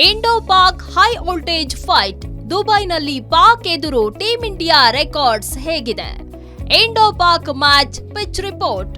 Indo Pak high voltage fight. ದುಬೈನಲ್ಲಿ ಪಾಕ್ ಎದುರು team India records ಹೇಗಿದೆ. Indo Pak match pitch report.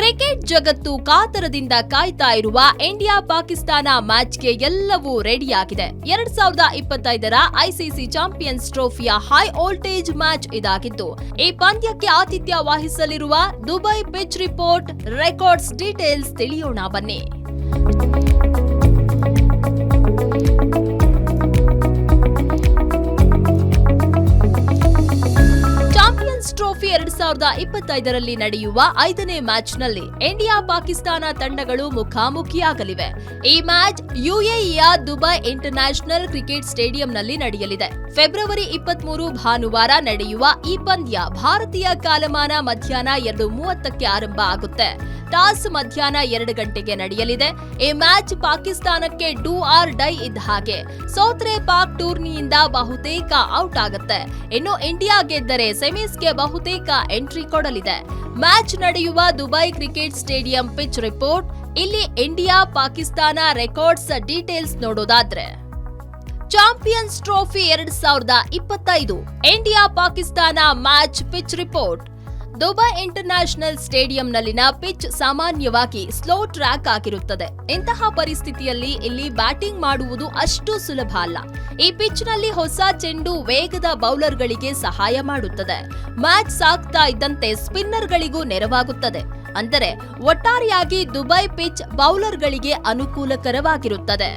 Cricket ಜಗತ್ತು ಕಾತರದಿಂದ ಕಾಯ್ತಾ ಇರುವ ಇಂಡಿಯಾ ಪಾಕಿಸ್ತಾನ ಮ್ಯಾಚ್ಗೆ ಎಲ್ಲವೂ ರೆಡಿಯಾಗಿದೆ. ಎರಡ್ ಸಾವಿರದ ಇಪ್ಪತ್ತೈದರ ಐಸಿಸಿ ಚಾಂಪಿಯನ್ಸ್ ಟ್ರೋಫಿಯ ಹೈ ವೋಲ್ಟೇಜ್ ಮ್ಯಾಚ್ ಇದಾಗಿದ್ದು, ಈ ಪಂದ್ಯಕ್ಕೆ ಆತಿಥ್ಯ ವಹಿಸಲಿರುವ Dubai pitch report records details ತಿಳಿಯೋಣ ಬನ್ನಿ. ಸಾವಿರದ ಇಪ್ಪತ್ತೈದರಲ್ಲಿ ನಡೆಯುವ ಐದನೇ ಮ್ಯಾಚ್ನಲ್ಲಿ ಇಂಡಿಯಾ ಪಾಕಿಸ್ತಾನ ತಂಡಗಳು ಮುಖಾಮುಖಿಯಾಗಲಿವೆ. ಈ ಮ್ಯಾಚ್ ಯುಎಇಯ ದುಬೈ ಇಂಟರ್ನ್ಯಾಷನಲ್ ಕ್ರಿಕೆಟ್ ಸ್ಟೇಡಿಯಂನಲ್ಲಿ ನಡೆಯಲಿದೆ. ಫೆಬ್ರವರಿ ಇಪ್ಪತ್ಮೂರು ಭಾನುವಾರ ನಡೆಯುವ ಈ ಪಂದ್ಯ ಭಾರತೀಯ ಕಾಲಮಾನ ಮಧ್ಯಾಹ್ನ ಎರಡು ಮೂವತ್ತಕ್ಕೆ ಆರಂಭ ಆಗುತ್ತೆ. ಟಾಸ್ ಮಧ್ಯಾಹ್ನ ಎರಡು ಗಂಟೆಗೆ ನಡೆಯಲಿದೆ. ಈ ಮ್ಯಾಚ್ ಪಾಕಿಸ್ತಾನಕ್ಕೆ ಡೂ ಆರ್ ಡೈ ಇದ್ದ ಹಾಗೆ. ಸೋತ್ರೆ ಪಾಕ್ ಟೂರ್ನಿಯಿಂದ ಬಹುತೇಕ ಔಟ್ ಆಗುತ್ತೆ. ಇನ್ನು ಇಂಡಿಯಾ ಗೆದ್ದರೆ ಸೆಮೀಸ್ಗೆ ಬಹುತೇಕ ಎಂಟ್ರಿ ಕೊಡಲಿದೆ. ಮ್ಯಾಚ್ ನಡೆಯುವ Dubai cricket stadium pitch report. ಇಲ್ಲಿ ಇಂಡಿಯಾ ಪಾಕಿಸ್ತಾನ ರೆಕಾರ್ಡ್ಸ್ ಡೀಟೇಲ್ಸ್ ನೋಡೋದಾದ್ರೆ. ಚಾಂಪಿಯನ್ಸ್ ಟ್ರೋಫಿ ಎರಡ್ ಸಾವಿರದ ಇಪ್ಪತ್ತೈದು. India Pakistan match pitch report. Dubai international ಸ್ಟೇಡಿಯಂನಲ್ಲಿನ pitch ಸಾಮಾನ್ಯವಾಗಿ ಸ್ಲೋ ಟ್ರ್ಯಾಕ್ ಆಗಿರುತ್ತದೆ. ಇಂತಹ ಪರಿಸ್ಥಿತಿಯಲ್ಲಿ ಇಲ್ಲಿ ಬ್ಯಾಟಿಂಗ್ ಮಾಡುವುದು ಅಷ್ಟು ಸುಲಭ ಅಲ್ಲ. ಈ ಪಿಚ್ನಲ್ಲಿ ಹೊಸ ಚೆಂಡು ವೇಗದ ಬೌಲರ್ಗಳಿಗೆ ಸಹಾಯ ಮಾಡುತ್ತದೆ. ಮ್ಯಾಚ್ ಸಾಗ್ತಾ ಇದ್ದಂತೆ ಸ್ಪಿನ್ನರ್ಗಳಿಗೂ ನೆರವಾಗುತ್ತದೆ. ಅಂದರೆ ಒಟ್ಟಾರೆಯಾಗಿ ದುಬೈ ಪಿಚ್ ಬೌಲರ್ಗಳಿಗೆ ಅನುಕೂಲಕರವಾಗಿರುತ್ತದೆ.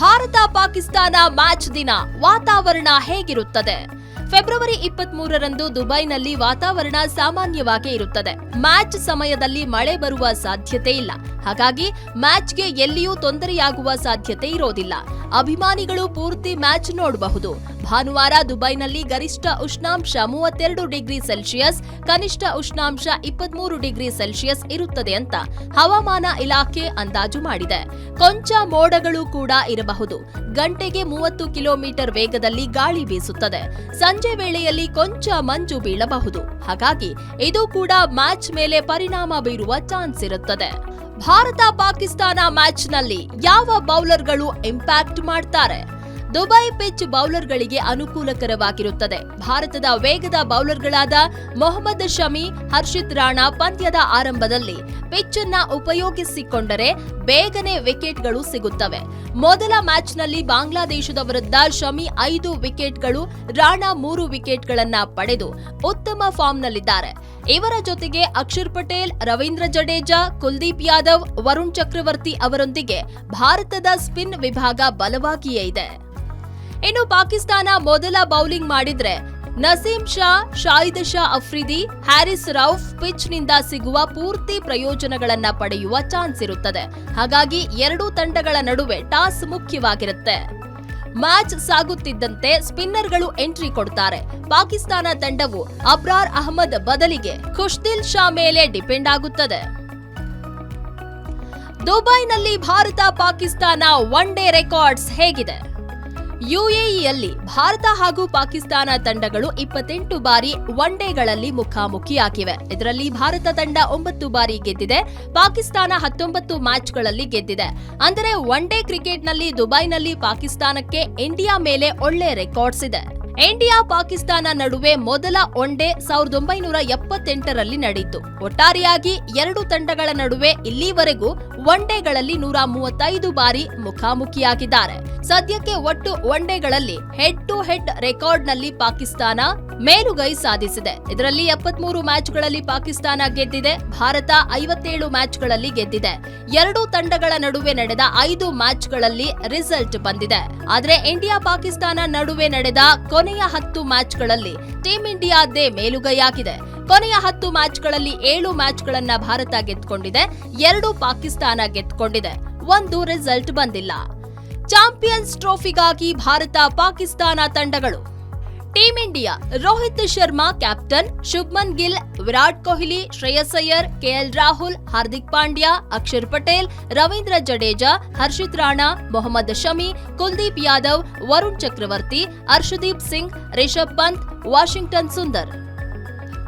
ಭಾರತ ಪಾಕಿಸ್ತಾನ ಮ್ಯಾಚ್ ದಿನ ವಾತಾವರಣ ಹೇಗಿರುತ್ತದೆ? ಫೆಬ್ರವರಿ ಇಪ್ಪತ್ತ್ ಮೂರರಂದು ದುಬೈನಲ್ಲಿ ವಾತಾವರಣ ಸಾಮಾನ್ಯವಾಗಿ ಇರುತ್ತದೆ. ಮ್ಯಾಚ್ ಸಮಯದಲ್ಲಿ ಮಳೆ ಬರುವ ಸಾಧ್ಯತೆ ಇಲ್ಲ. ಹಾಗಾಗಿ ಮ್ಯಾಚ್ಗೆ ಎಲ್ಲಿಯೂ ತೊಂದರೆಯಾಗುವ ಸಾಧ್ಯತೆ ಇರೋದಿಲ್ಲ. ಅಭಿಮಾನಿಗಳು ಪೂರ್ತಿ ಮ್ಯಾಚ್ ನೋಡಬಹುದು. ಭಾನುವಾರ ದುಬೈನಲ್ಲಿ ಗರಿಷ್ಠ ಉಷ್ಣಾಂಶ ಮೂವತ್ತೆರಡು ಡಿಗ್ರಿ ಸೆಲ್ಸಿಯಸ್ ಕನಿಷ್ಠ ಉಷ್ಣಾಂಶ ಇಪ್ಪತ್ಮೂರು ಡಿಗ್ರಿ ಸೆಲ್ಸಿಯಸ್ ಇರುತ್ತದೆ ಅಂತ ಹವಾಮಾನ ಇಲಾಖೆ ಅಂದಾಜು ಮಾಡಿದೆ. ಕೊಂಚ ಮೋಡಗಳು ಕೂಡ ಇರಬಹುದು. ಗಂಟೆಗೆ ಮೂವತ್ತು ಕಿಲೋಮೀಟರ್ ವೇಗದಲ್ಲಿ ಗಾಳಿ ಬೀಸುತ್ತದೆ. ಸಂಜೆ ವೇಳೆಯಲ್ಲಿ ಕೊಂಚ ಮಂಜು ಬೀಳಬಹುದು. ಹಾಗಾಗಿ ಇದು ಕೂಡ ಮ್ಯಾಚ್ ಮೇಲೆ ಪರಿಣಾಮ ಬೀರುವ ಚಾನ್ಸ್ ಇರುತ್ತದೆ. ಭಾರತ ಪಾಕಿಸ್ತಾನ ಮ್ಯಾಚ್ನಲ್ಲಿ ಯಾವ ಬೌಲರ್ಗಳು ಇಂಪ್ಯಾಕ್ಟ್ ಮಾಡ್ತಾರೆ? ದುಬೈ ಪಿಚ್ ಬೌಲರ್ಗಳಿಗೆ ಅನುಕೂಲಕರವಾಗಿರುತ್ತದೆ. ಭಾರತದ ವೇಗದ ಬೌಲರ್ಗಳಾದ ಮೊಹಮ್ಮದ್ ಶಮಿ, ಹರ್ಷಿತ್ ರಾಣಾ ಪಂದ್ಯದ ಆರಂಭದಲ್ಲಿ ಪಿಚ್ ಅನ್ನ ಉಪಯೋಗಿಸಿಕೊಂಡರೆ ಬೇಗನೆ ವಿಕೆಟ್ಗಳು ಸಿಗುತ್ತವೆ. ಮೊದಲ ಮ್ಯಾಚ್ನಲ್ಲಿ ಬಾಂಗ್ಲಾದೇಶದ ವಿರುದ್ಧ ಶಮಿ ಐದು ವಿಕೆಟ್ಗಳು, ರಾಣಾ ಮೂರು ವಿಕೆಟ್ಗಳನ್ನ ಪಡೆದು ಉತ್ತಮ ಫಾರ್ಮ್ನಲ್ಲಿದ್ದಾರೆ. ಇವರ ಜೊತೆಗೆ ಅಕ್ಷರ್ ಪಟೇಲ್, ರವೀಂದ್ರ ಜಡೇಜಾ, ಕುಲ್ದೀಪ್ ಯಾದವ್, ವರುಣ್ ಚಕ್ರವರ್ತಿ ಅವರೊಂದಿಗೆ ಭಾರತದ ಸ್ಪಿನ್ ವಿಭಾಗ ಬಲವಾಗಿಯೇ ಇದೆ. ಇನ್ನು ಪಾಕಿಸ್ತಾನ ಮೊದಲ ಬೌಲಿಂಗ್ ಮಾಡಿದ್ರೆ ನಸೀಂ ಶಾ, ಶಾಹಿದ್ ಶಾ ಅಫ್ರಿದಿ, ಹ್ಯಾರಿಸ್ ರೌಫ್ ಪಿಚ್ನಿಂದ ಸಿಗುವ ಪೂರ್ತಿ ಪ್ರಯೋಜನಗಳನ್ನ ಪಡೆಯುವ ಚಾನ್ಸ್ ಇರುತ್ತದೆ. ಹಾಗಾಗಿ ಎರಡೂ ತಂಡಗಳ ನಡುವೆ ಟಾಸ್ ಮುಖ್ಯವಾಗಿರುತ್ತೆ. ಮ್ಯಾಚ್ ಸಾಗುತ್ತಿದ್ದಂತೆ ಸ್ಪಿನ್ನರ್ಗಳು ಎಂಟ್ರಿ ಕೊಡ್ತಾರೆ. ಪಾಕಿಸ್ತಾನ ತಂಡವು ಅಬ್ರಾರ್ ಅಹಮದ್ ಬದಲಿಗೆ ಖುಷ್ದಿಲ್ ಶಾ ಮೇಲೆ ಡಿಪೆಂಡ್ ಆಗುತ್ತದೆ. ದುಬೈನಲ್ಲಿ Bharat Pakistan one day records ಹೇಗಿದೆ? ಯುಎಇಯಲ್ಲಿ ಭಾರತ ಹಾಗೂ ಪಾಕಿಸ್ತಾನ ತಂಡಗಳು ಇಪ್ಪತ್ತೆಂಟು ಬಾರಿ ಒನ್ ಡೇಗಳಲ್ಲಿ ಮುಖಾಮುಖಿಯಾಗಿವೆ. ಇದರಲ್ಲಿ ಭಾರತ ತಂಡ ಒಂಬತ್ತು ಬಾರಿ ಗೆದ್ದಿದೆ. ಪಾಕಿಸ್ತಾನ ಹತ್ತೊಂಬತ್ತು ಮ್ಯಾಚ್ಗಳಲ್ಲಿ ಗೆದ್ದಿದೆ. ಅಂದರೆ ಒನ್ ಡೇ ಕ್ರಿಕೆಟ್ನಲ್ಲಿ ದುಬೈನಲ್ಲಿ ಪಾಕಿಸ್ತಾನಕ್ಕೆ ಇಂಡಿಯಾ ಮೇಲೆ ಒಳ್ಳೆ ರೆಕಾರ್ಡ್ಸ್ ಇದೆ. ಇಂಡಿಯಾ ಪಾಕಿಸ್ತಾನ ನಡುವೆ ಮೊದಲ ಒನ್ ಡೇ ಸಾವಿರದ ಒಂಬೈನೂರ ಎಪ್ಪತ್ತೆಂಟರಲ್ಲಿ ನಡೆಯಿತು. ಒಟ್ಟಾರೆಯಾಗಿ ಎರಡು ತಂಡಗಳ ನಡುವೆ ಇಲ್ಲಿವರೆಗೂ ಒನ್ ಡೇಗಳಲ್ಲಿ ನೂರ ಮೂವತ್ತೈದು ಬಾರಿ ಮುಖಾಮುಖಿಯಾಗಿದ್ದಾರೆ. ಸದ್ಯಕ್ಕೆ ಒಟ್ಟು ಒನ್ ಡೇಗಳಲ್ಲಿ ಹೆಡ್ ಟು ಹೆಡ್ ರೆಕಾರ್ಡ್ನಲ್ಲಿ ಪಾಕಿಸ್ತಾನ ಮೇಲುಗೈ ಸಾಧಿಸಿದೆ. ಇದರಲ್ಲಿ ಎಪ್ಪತ್ಮೂರು ಮ್ಯಾಚ್ಗಳಲ್ಲಿ ಪಾಕಿಸ್ತಾನ ಗೆದ್ದಿದೆ. ಭಾರತ ಐವತ್ತೇಳು ಮ್ಯಾಚ್ಗಳಲ್ಲಿ ಗೆದ್ದಿದೆ. ಎರಡೂ ತಂಡಗಳ ನಡುವೆ ನಡೆದ ಐದು ಮ್ಯಾಚ್ಗಳಲ್ಲಿ ರಿಸಲ್ಟ್ ಬಂದಿದೆ. ಆದರೆ ಇಂಡಿಯಾ ಪಾಕಿಸ್ತಾನ ನಡುವೆ ನಡೆದ ಕೊನೆಯ ಹತ್ತು ಮ್ಯಾಚ್ಗಳಲ್ಲಿ ಟೀಂ ಇಂಡಿಯಾದ್ದೇ ಮೇಲುಗೈಯಾಗಿದೆ. ಕೊನೆಯ ಹತ್ತು ಮ್ಯಾಚ್ಗಳಲ್ಲಿ ಏಳು ಮ್ಯಾಚ್ಗಳನ್ನ ಭಾರತ ಗೆದ್ದುಕೊಂಡಿದೆ. ಎರಡು ಪಾಕಿಸ್ತಾನ ಗೆದ್ದುಕೊಂಡಿದೆ. ಒಂದು ರಿಸಲ್ಟ್ ಬಂದಿಲ್ಲ. ಚಾಂಪಿಯನ್ಸ್ ಟ್ರೋಫಿಗಾಗಿ ಭಾರತ ಪಾಕಿಸ್ತಾನ ತಂಡಗಳು team India Rohit Sharma captain Shubman Gill Virat Kohli Shreyas Iyer KL Rahul Hardik Pandya Axar Patel Ravindra Jadeja Harshit Rana Mohammed Shami Kuldeep Yadav Varun Chakravarthy Arshdeep Singh Rishabh Pant Washington Sundar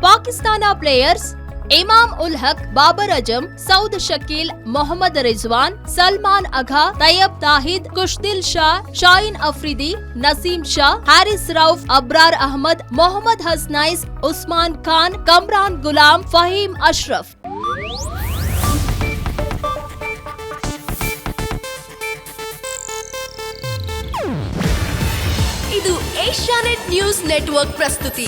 Pakistan players ಇಮಾಮ್ ul Haq Babur Azam Saud Shakeel Mohammed Rizwan Salman ಅಘಾ Tayyab Shahid ಕುಶ್ದಿಲ್ Shah ಶಾಯಿನ್ Afridi Naseem Shah Harris Rauf Abrar Ahmed Mohammed ಹಸ್ನೈಸ್ Usman Khan Kamran Ghulam ಫಹೀಂ Ashraf ಇದು Asianet news network ಪ್ರಸ್ತುತಿ